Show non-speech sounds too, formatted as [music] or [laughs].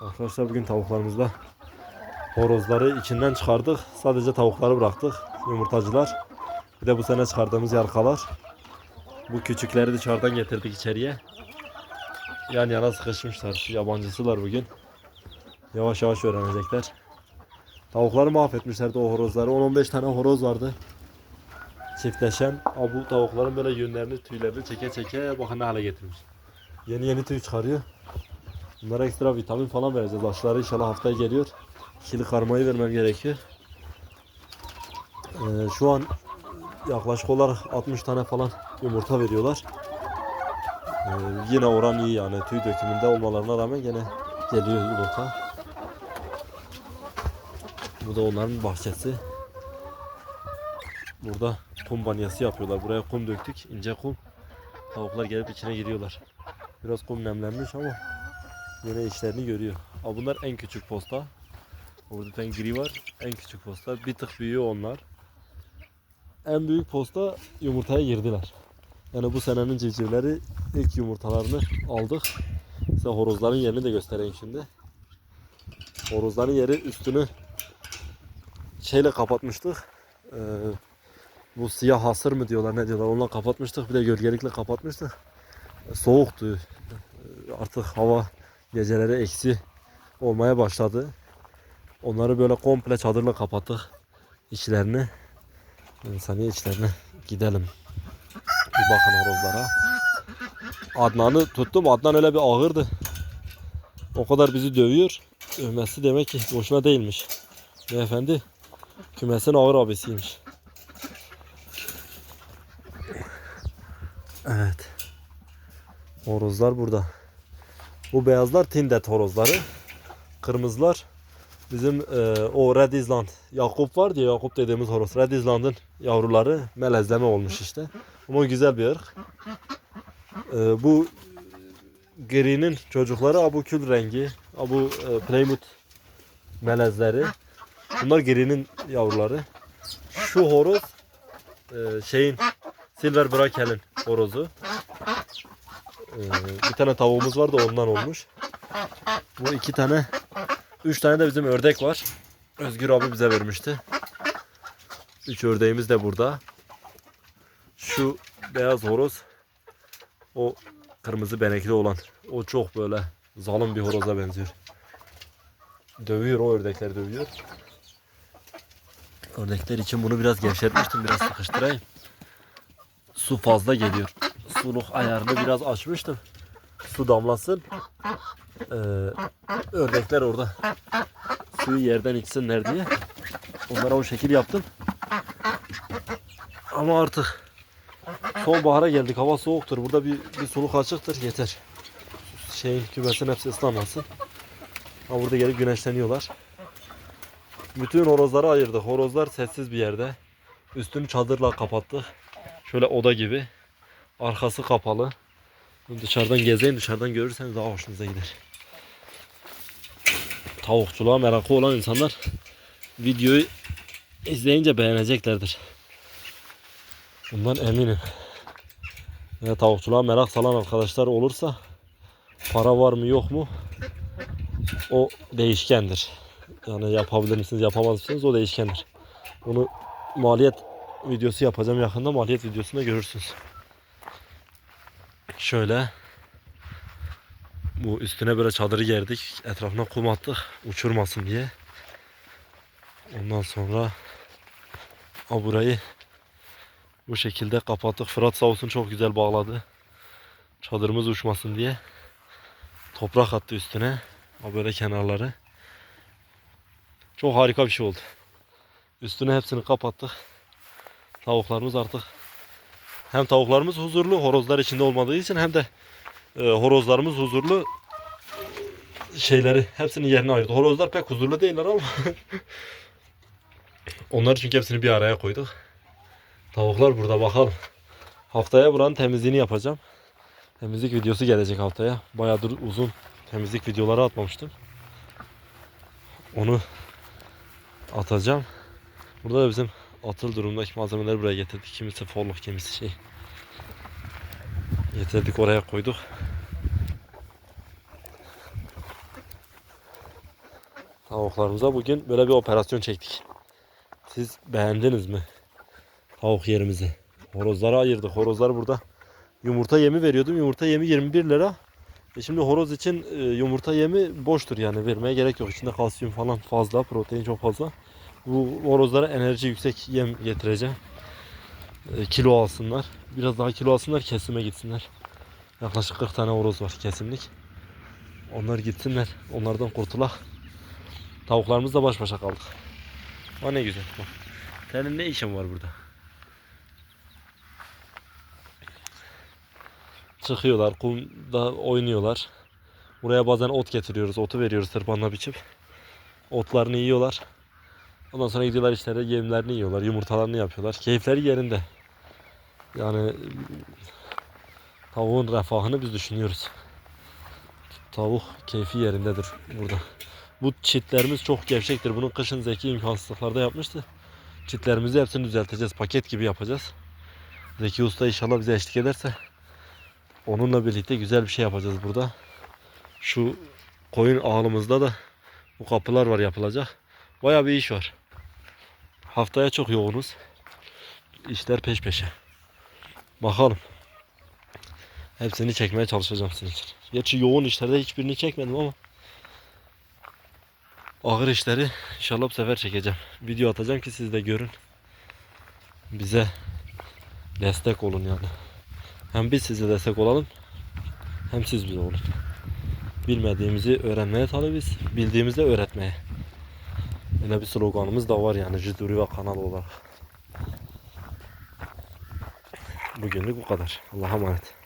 Arkadaşlar bugün tavuklarımızda horozları içinden çıkardık. Sadece tavukları bıraktık. Yumurtacılar. Bir de bu sene çıkardığımız yarkalar. Bu küçükleri dışarıdan getirdik içeriye. Yan yana sıkışmışlar. Yabancısılar bugün. Yavaş yavaş öğrenecekler. Tavukları mahvetmişlerdi o horozları. 10-15 tane horoz vardı. Çiftleşen. Aa, bu tavukların böyle yünlerini, tüylerini çeke çeke bakın ne hale getirmiş. Yeni yeni tüy çıkarıyor. Bunlara ekstra vitamin falan vereceğiz. Aşıları inşallah haftaya geliyor. İkili karmayı vermem gerekiyor. Ee, şu an yaklaşık olarak 60 tane falan yumurta veriyorlar. Ee, yine oran iyi yani tüy dökümünde olmalarına rağmen gene geliyor yumurta. Bu da onların bahçesi. Burada kum banyası yapıyorlar. Buraya kum döktük. ince kum. Tavuklar gelip içine giriyorlar. Biraz kum nemlenmiş ama yine işlerini görüyor. Aa, bunlar en küçük posta. Orada tane gri var. En küçük posta. Bir tık büyüyor onlar. En büyük posta yumurtaya girdiler. Yani bu senenin civcivleri ilk yumurtalarını aldık. Size horozların yerini de göstereyim şimdi. Horozların yeri üstünü şeyle kapatmıştık. Ee, bu siyah hasır mı diyorlar ne diyorlar onunla kapatmıştık. Bir de gölgelikle kapatmıştık. Soğuktu. Artık hava geceleri eksi olmaya başladı. Onları böyle komple çadırla kapattık içlerini. İnsani içlerine gidelim. Bir bakın horozlara. Adnan'ı tuttum. Adnan öyle bir ağırdı. O kadar bizi dövüyor. Övmesi demek ki boşuna değilmiş. Beyefendi kümesin ağır abisiymiş. Evet. Horozlar burada. Bu beyazlar Tindet horozları. Kırmızılar bizim e, o Red Island Yakup var diye Yakup dediğimiz horoz. Red Island'ın yavruları melezleme olmuş işte. Ama güzel bir ırk. E, bu gri'nin çocukları abu kül rengi, abu e, Plymouth melezleri. Bunlar gri'nin yavruları. Şu horoz e, şeyin Silver Brackel'in horozu. E, bir tane tavuğumuz var da ondan olmuş. Bu iki tane Üç tane de bizim ördek var. Özgür abi bize vermişti. Üç ördeğimiz de burada. Şu beyaz horoz o kırmızı benekli olan o çok böyle zalim bir horoza benziyor. Dövüyor o ördekler dövüyor. Ördekler için bunu biraz gevşetmiştim. Biraz sıkıştırayım. Su fazla geliyor. Suluk ayarını biraz açmıştım. Su damlasın. Ee, ördekler orada suyu yerden içsinler diye onlara o şekil yaptım. Ama artık sonbahara geldik. Hava soğuktur. Burada bir, bir soluk açıktır. Yeter. Şeyin kümesin hepsi ıslanmasın. Ha burada gelip güneşleniyorlar. Bütün horozları ayırdık. Horozlar sessiz bir yerde. Üstünü çadırla kapattık. Şöyle oda gibi. Arkası kapalı. Dışarıdan gezeyim. Dışarıdan görürseniz daha hoşunuza gider tavukçuluğa merakı olan insanlar videoyu izleyince beğeneceklerdir. Bundan eminim. Ya tavukçuluğa merak salan arkadaşlar olursa para var mı yok mu o değişkendir. Yani yapabilir misiniz yapamaz mısınız o değişkendir. Bunu maliyet videosu yapacağım yakında maliyet videosunda görürsünüz. Şöyle bu üstüne böyle çadırı gerdik. Etrafına kum attık. Uçurmasın diye. Ondan sonra a burayı bu şekilde kapattık. Fırat sağ olsun çok güzel bağladı. Çadırımız uçmasın diye. Toprak attı üstüne. A böyle kenarları. Çok harika bir şey oldu. Üstüne hepsini kapattık. Tavuklarımız artık hem tavuklarımız huzurlu horozlar içinde olmadığı için hem de e, horozlarımız huzurlu şeyleri hepsini yerine ayırdı. Horozlar pek huzurlu değiller ama [laughs] onları çünkü hepsini bir araya koyduk. Tavuklar burada bakalım. Haftaya buranın temizliğini yapacağım. Temizlik videosu gelecek haftaya. Bayağıdır uzun temizlik videoları atmamıştım. Onu atacağım. Burada da bizim atıl durumdaki malzemeleri buraya getirdik. Kimisi folluk, kimisi şey. Getirdik oraya koyduk. Tavuklarımıza bugün böyle bir operasyon çektik. Siz beğendiniz mi? Tavuk yerimizi. Horozları ayırdık. Horozlar burada yumurta yemi veriyordum. Yumurta yemi 21 lira. E şimdi horoz için e, yumurta yemi boştur yani vermeye gerek yok. İçinde kalsiyum falan fazla, protein çok fazla. Bu horozlara enerji yüksek yem getireceğim. E, kilo alsınlar. Biraz daha kilo alsınlar, kesime gitsinler. Yaklaşık 40 tane horoz var kesimlik. Onlar gitsinler. Onlardan kurtulak. Tavuklarımızla baş başa kaldık. O ne güzel. Bak. Senin ne işin var burada? Çıkıyorlar, kumda oynuyorlar. Buraya bazen ot getiriyoruz, otu veriyoruz tırpanla biçip. Otlarını yiyorlar. Ondan sonra gidiyorlar işlere yemlerini yiyorlar, yumurtalarını yapıyorlar. Keyifleri yerinde. Yani tavuğun refahını biz düşünüyoruz. Tavuk keyfi yerindedir burada. Bu çitlerimiz çok gevşektir. Bunu kışın Zeki imkansızlıklarda yapmıştı. Çitlerimizi hepsini düzelteceğiz. Paket gibi yapacağız. Zeki Usta inşallah bize eşlik ederse onunla birlikte güzel bir şey yapacağız burada. Şu koyun ağımızda da bu kapılar var yapılacak. Baya bir iş var. Haftaya çok yoğunuz. İşler peş peşe. Bakalım. Hepsini çekmeye çalışacağım sizin için. Gerçi yoğun işlerde hiçbirini çekmedim ama ağır işleri inşallah bu sefer çekeceğim. Video atacağım ki siz de görün. Bize destek olun yani. Hem biz size destek olalım hem siz bize olun. Bilmediğimizi öğrenmeye talibiz. Bildiğimizde öğretmeye. Öyle bir sloganımız da var yani Jiduri ve kanal olarak. Bugünlük bu kadar. Allah'a emanet.